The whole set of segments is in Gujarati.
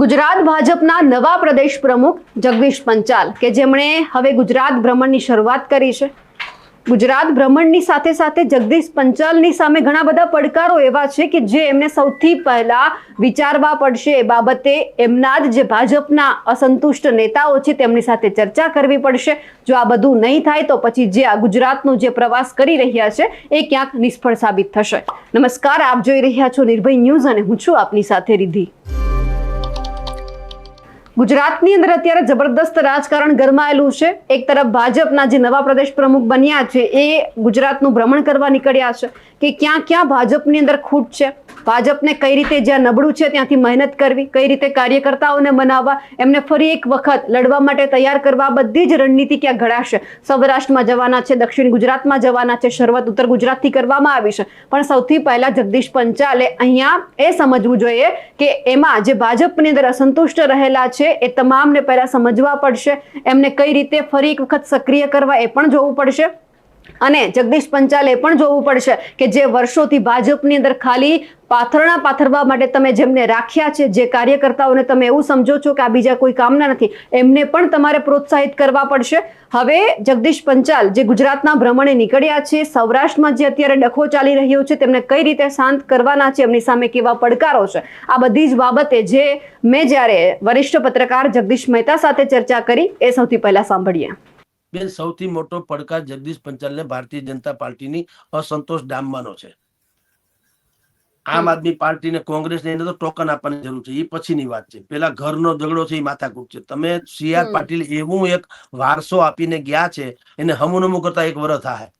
ગુજરાત ભાજપના નવા પ્રદેશ પ્રમુખ જગદીશ પંચાલ, કે જેમણે હવે ગુજરાત ભ્રમણની શરૂઆત કરી છે. ગુજરાત ભ્રમણની સાથે સાથે જગદીશ પંચાલની સામે ઘણા બધા પડકારો એવા છે કે જે એમને સૌથી પહેલા વિચારવા પડશે. એ બાબતે એમના જ જે ભાજપના અસંતુષ્ટ નેતાઓ છે તેમની સાથે ચર્ચા કરવી પડશે. જો આ બધું નહીં થાય તો પછી જે આ ગુજરાતનો જે પ્રવાસ કરી રહ્યા છે એ ક્યાંક નિષ્ફળ સાબિત થશે. નમસ્કાર, આપ જોઈ રહ્યા છો નિર્ભય ન્યૂઝ અને હું છું આપની સાથે રિધિ ગુજરાતની અંદર અત્યારે જબરદસ્ત રાજકારણ ગરમાયેલું છે. એક તરફ ભાજપના જે નવા પ્રદેશ પ્રમુખ બન્યા છે, એ ગુજરાતનું ભ્રમણ કરવા નીકળ્યા છે કે ક્યાં ક્યાં ભાજપની અંદર ખૂટ છે? ભાજપને કઈ રીતે જ્યાં નબળું છે ત્યાંથી મહેનત કરવી, કઈ રીતે કાર્યકર્તાઓને મનાવવા, એમને ફરી એક વખત લડવા માટે તૈયાર કરવા બધી જ રણનીતિ ક્યાં ઘડાશે? સૌરાષ્ટ્રમાં જવાના છે, દક્ષિણ ગુજરાતમાં જવાના છે, શરૂઆત ઉત્તર ગુજરાતથી કરવામાં આવી છે. પણ સૌથી પહેલા જગદીશ પંચાલે અહીંયા એ સમજવું જોઈએ કે એમાં જે ભાજપની અંદર અસંતુષ્ટ રહેલા છે એ તમામને પહેલાં સમજવા પડશે. એમને કઈ રીતે ફરી એક વખત સક્રિય કરવા એ પણ જોવું પડશે. અને જગદીશ પંચાલે પણ જોવું પડશે કે જે વર્ષોથી ભાજપની અંદર ખાલી પાથરણા પાથરવા માટે તમે જેમને રાખ્યા છે, જે કાર્યકર્તાઓને તમે એવું સમજો છો કે આ બીજા કોઈ કામના નથી, એમને પણ તમારે પ્રોત્સાહિત કરવા પડશે. હવે જગદીશ પંચાલ જે ગુજરાતના ભ્રમણે નીકળ્યા છે, સૌરાષ્ટ્રમાં જે અત્યારે ડખો ચાલી રહ્યો છે, તેમને કઈ રીતે શાંત કરવાના છે, એમની સામે કેવા પડકારો છે, આ બધી જ બાબતે જે મેં જ્યારે વરિષ્ઠ પત્રકાર જગદીશ મહેતા સાથે ચર્ચા કરી, એ સૌથી પહેલા સાંભળીએ. બેન સૌથી મોટો પડકાર જગદીશ પંચાલને ભારતીય જનતા પાર્ટીની અસંતોષ ડામવાનો છે. આમ આદમી પાર્ટીને કોંગ્રેસને એને તો ટોકન આપવાની જરૂર છે એ પછીની વાત છે. પેલા ઘરનો ઝઘડો છે એ માથાકૂટ છે. તમે સી આર પાટીલ એવું એક વારસો આપીને ગયા છે એને હમુનમુ કરતા એક વર્ષ થાય.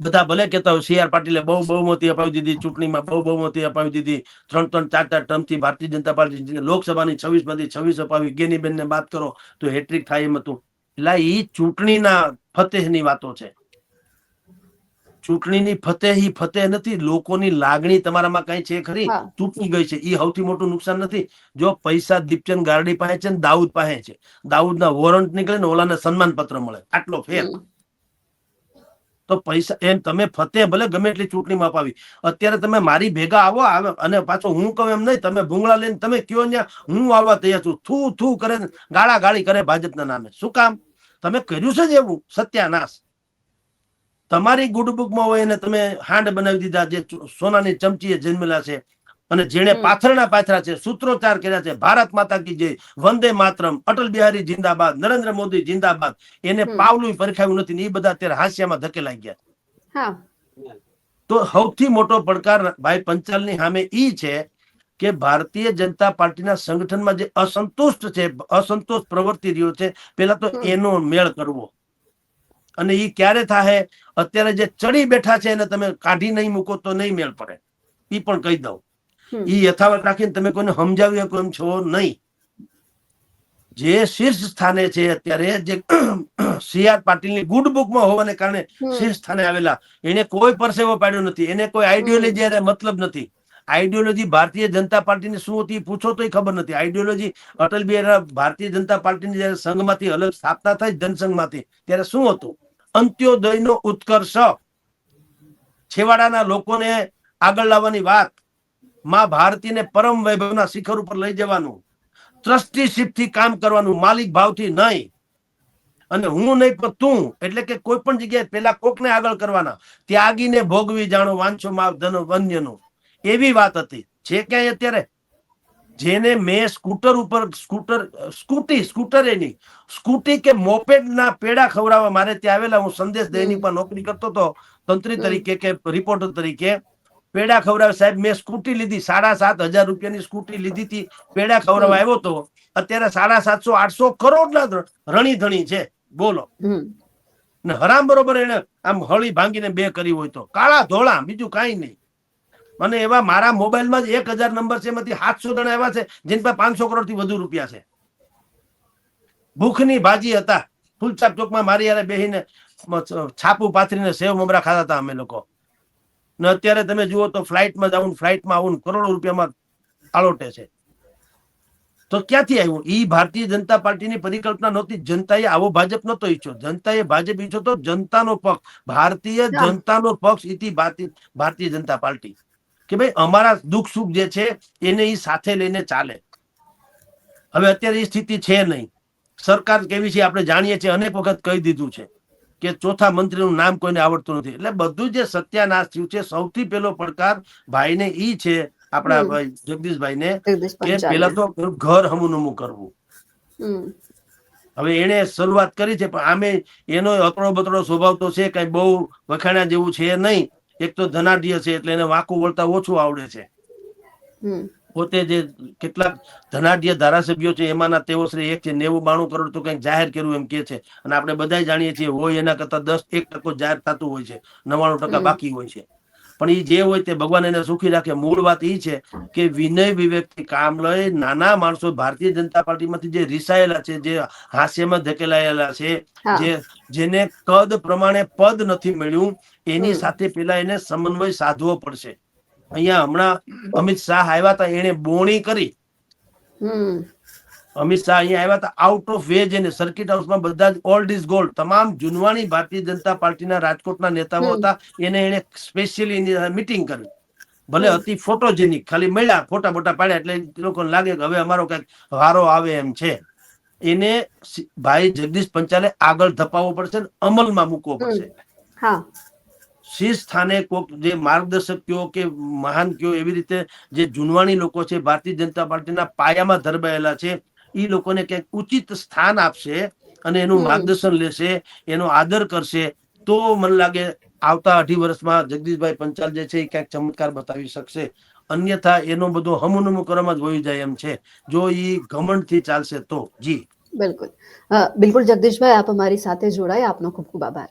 બધા ભલે કહેતા હોય સી આર પાટીલે બહુ બહુમતી અપાવી દીધી ચૂંટણીમાં બહુ બહુમતી અપાવી દીધી. ત્રણ ત્રણ ચાર ચાર ટર્મથી ભારતીય જનતા પાર્ટી લોકસભાની છવ્વીસમાંથી છવ્વીસ અપાવી. ગેનીબેન ને વાત કરો તો હેટ્રિક થાય એમ હતું. એટલે એ ચૂંટણીના ફતેહની વાતો છે. ચૂંટણીની ફતેહ ઈ ફતેહ નથી લોકોની લાગણી તમારામાં કઈ છે ખરી? તૂટી ગઈ છે. એ સૌથી મોટું નુકસાન નથી. જો પૈસા દીપચંદ ગારડી પાસે છે ને દાઉદ પાસે છે. દાઉદના વોરંટ નીકળે ને ઓલાને સન્માન પત્ર મળે. આટલો ફેર. તો પૈસા, એમ તમે ફતે ભલે ગમે એટલી ચૂંટણીમાં અપાવી અત્યારે તમે મારી ભેગા આવો અને પાછો હું કહું એમ નહીં, તમે ભૂંગળા લઈને તમે કયો ત્યાં હું આવવા તૈયાર છું. થૂ થૂ કરે, ગાળા ગાળી કરે ભાજપના નામે. શું કામ? તમે કર્યું છે જ એવું? સત્યાનાશ. તમારી ગુડબુકમાં હોય એને તમે હાંડ બનાવી દીધા, જે સોનાની ચમચીએ જન્મેલા છે. અને જેણે પાથરના પાથરા છે સૂત્રોચ્ચાર કર્યા છે ભારત માતા કી જય વંદે માતરમ અટલ બિહારી જિંદાબાદ નરેન્દ્ર મોદી જિંદાબાદ એને પાવલું પરખાવ્યું નથી ને એ બધા અત્યારે હાસ્યામાં ધકેલાઈ ગયા. તો સૌથી મોટો પડકાર ભાઈ પંચાલની સામે ઈ છે કે ભારતીય જનતા પાર્ટીના સંગઠનમાં જે અસંતુષ્ટ છે અસંતોષ પ્રવર્તી રહ્યો છે પેલા તો એનો મેળ કરવો. અને એ ક્યારે થાય અત્યારે જે ચડી બેઠા છે એને તમે કાઢી નહીં મૂકો તો નહીં મેળ પડે. એ પણ કહી દઉં. ઈ યથાવત રાખીને તમે કોઈને સમજાવી શકો એમ છો નહીં. જે શીર્ષ સ્થાને છે અત્યારે જે સી આર પાટીલની ગુડ બુકમાં હોવાને કારણે શીર્ષ સ્થાને આવેલા. એને કોઈ પરસેવો પાડ્યો નથી. એને કોઈ આઈડિયોલોજી મતલબ નથી. આઈડિયોલોજી ભારતીય જનતા પાર્ટીની શું હતી પૂછો તોય ખબર નથી. આઈડિયોલોજી અટલ બિહારી ભારતીય જનતા પાર્ટીની જયારે સંઘમાંથી અલગ સ્થાપના થઈ જનસંઘમાંથી ત્યારે શું હતું? અંત્યોદયનો ઉત્કર્ષ. છેવાડાના લોકોને આગળ લાવવાની વાત. માં ભારતીને પરમ વૈભવના શિખર ઉપર લઈ જવાનું. ટ્રસ્ટીશીપથી કામ કરવાનું માલિક ભાવથી નહીં. અને હું નહીં પણ તું એટલે કે કોઈ પણ જગ્યાએ પેલા કોકને આગળ કરવાના. ત્યાગીને ભોગવી જાણો વાંચો માવ ધન વન્યનો. એવી વાત હતી. છે ક્યાંય અત્યારે? જેને મેં સ્કૂટર ઉપર સ્કૂટર સ્કૂટી સ્કૂટર એની સ્કૂટી કે મોપેડ ના પેડા ખવડાવવા મારે ત્યાં આવેલા. હું સંદેશ દૈનિકમાં નોકરી કરતો હતો તંત્રી તરીકે કે રિપોર્ટર તરીકે પેડા ખવડાવે સાહેબ મેં સ્કૂટી લીધી સાડા સાત હજાર રૂપિયાની સ્કૂટી લીધી હતી પેડા ખવડાવવા આવ્યો તો. અત્યારે સાડા સાતસો આઠસો કરોડ ના રણી ધણી છે. બોલો. ને હરામ બરોબર એને આમ હળી ભાંગીને બે કરી હોય તો. કાળા ધોળા બીજું કાંઈ નહીં. અને એવા મારા મોબાઈલમાં જ એક હજાર નંબર છે એમાંથી સાતસો જણા એવા છે જેની પાસે પાંચસો કરોડથી વધુ રૂપિયા છે. ભૂખની ભાજી હતા. ફૂલચાપ ચોકમાં મારી યારે બેહીને છાપુ છાપું પાથરીને સેવ મમરા ખાતા હતા અમે લોકો. ને અત્યારે તમે જુઓ તો ફ્લાઇટમાં જાઉં ફ્લાઇટમાં આવું કરોડો રૂપિયામાં આલોટે છે. તો ક્યાંથી આવ્યું? એ ભારતીય જનતા પાર્ટીની પરિકલ્પના નહોતી. જનતાએ આવો ભાજપ નહોતો ઈચ્છો જનતાએ ભાજપ ઈચ્છો તો જનતાનો પક્ષ. ભારતીય. જનતાનો પક્ષ ઇતિ ભારતી ભારતીય જનતા પાર્ટી. કે ભાઈ અમારા દુઃખ સુખ જે છે એને એ સાથે લઈને ચાલે. હવે અત્યારે એ સ્થિતિ છે નહીં. સરકાર કેવી છે આપણે જાણીએ છીએ. અનેક વખત કહી દીધું છે. કે ચોથા મંત્રીનું નામ કોઈને આવડતું નથી. એટલે બધું જે સત્યાનાશ થયું છે સૌથી પહેલો પડકાર ભાઈને ઈ છે આપણા ભાઈ જગદીશભાઈને જગદીશ કે પેલા તો ઘર હમુનમું કરવું. હવે એને શરૂઆત કરી છે પણ આમે એનો અતડો બતડો સ્વભાવ તો છે કઈ બહુ વખાણ્યા જેવું છે નહીં. એક તો ધનાઢ્ય છે એટલે એને વાંકું વળતા ઓછું આવડે છે. પોતે જે કેટલાક ધનાઢ્ય ધારાસભ્યો છે એમાંના તેઓ શ્રી એક છે નેવું બાણું કરોડ તો કંઈક જાહેર કર્યું એમ કે છે. અને આપણે બધા જાણીએ છીએ હોય એના કરતા દસ એક ટકો જાહેર થતું હોય છે નવાણું ટકા બાકી હોય છે. પણ એ જે હોય તે ભગવાન એને સુખી રાખે. મૂળ વાત એ છે કે વિનય વિવેકથી કામ લઈ નાના માણસો ભારતીય જનતા પાર્ટીમાંથી જે રિસાયેલા છે જે હાસ્યમાં ધકેલાયેલા છે જે જેને કદ પ્રમાણે પદ નથી મળ્યું એની સાથે પેલા એને સમન્વય સાધવો પડશે. અહીંયા હમણાં અમિત શાહ આવ્યા હતા એને બોણી કરી. અમિત શાહ અહીંયા આવ્યા હતા આઉટ ઓફ વે જઈને સર્કિટ હાઉસમાં બધા જ ઓલ્ડ ઇઝ ગોલ્ડ તમામ જુનવાણી ભારતીય જનતા પાર્ટીના રાજકોટના નેતાઓ. હતા એને એને સ્પેશિયલી મિટિંગ કરી. ભલે હતી અતિ ફોટોજેનિક ખાલી મળ્યા ફોટા બોટા પાડ્યા એટલે એ લોકોને લાગે કે હવે અમારો કંઈક વારો આવે એમ છે. એને ભાઈ જગદીશ પંચાલે આગળ ધપાવવો પડશે અમલમાં મૂકવો પડશે. હા. શીર્ષ સ્થાને કોક જે માર્ગદર્શક કયો કે મહાન કયો એવી રીતે જે જુનવાણી લોકો છે ભારતીય જનતા પાર્ટીના પાયામાં ધરબાયેલા છે એ લોકોને ક્યાંક ઉચિત સ્થાન આપશે અને એનું માર્ગદર્શન લેશે એનો આદર કરશે તો મને લાગે આવતા અઢી વર્ષમાં જગદીશભાઈ પંચાલ જે છે એ ક્યાંક ચમત્કાર બતાવી શકશે. અન્યથા એનો બધો હમુનમુ કરવામાં જ વહી જાય એમ છે. જો એ ઘમંડથી ચાલશે તો જી. બિલકુલ. બિલકુલ જગદીશભાઈ આપ અમારી સાથે જોડાય. આપનો ખૂબ ખૂબ આભાર.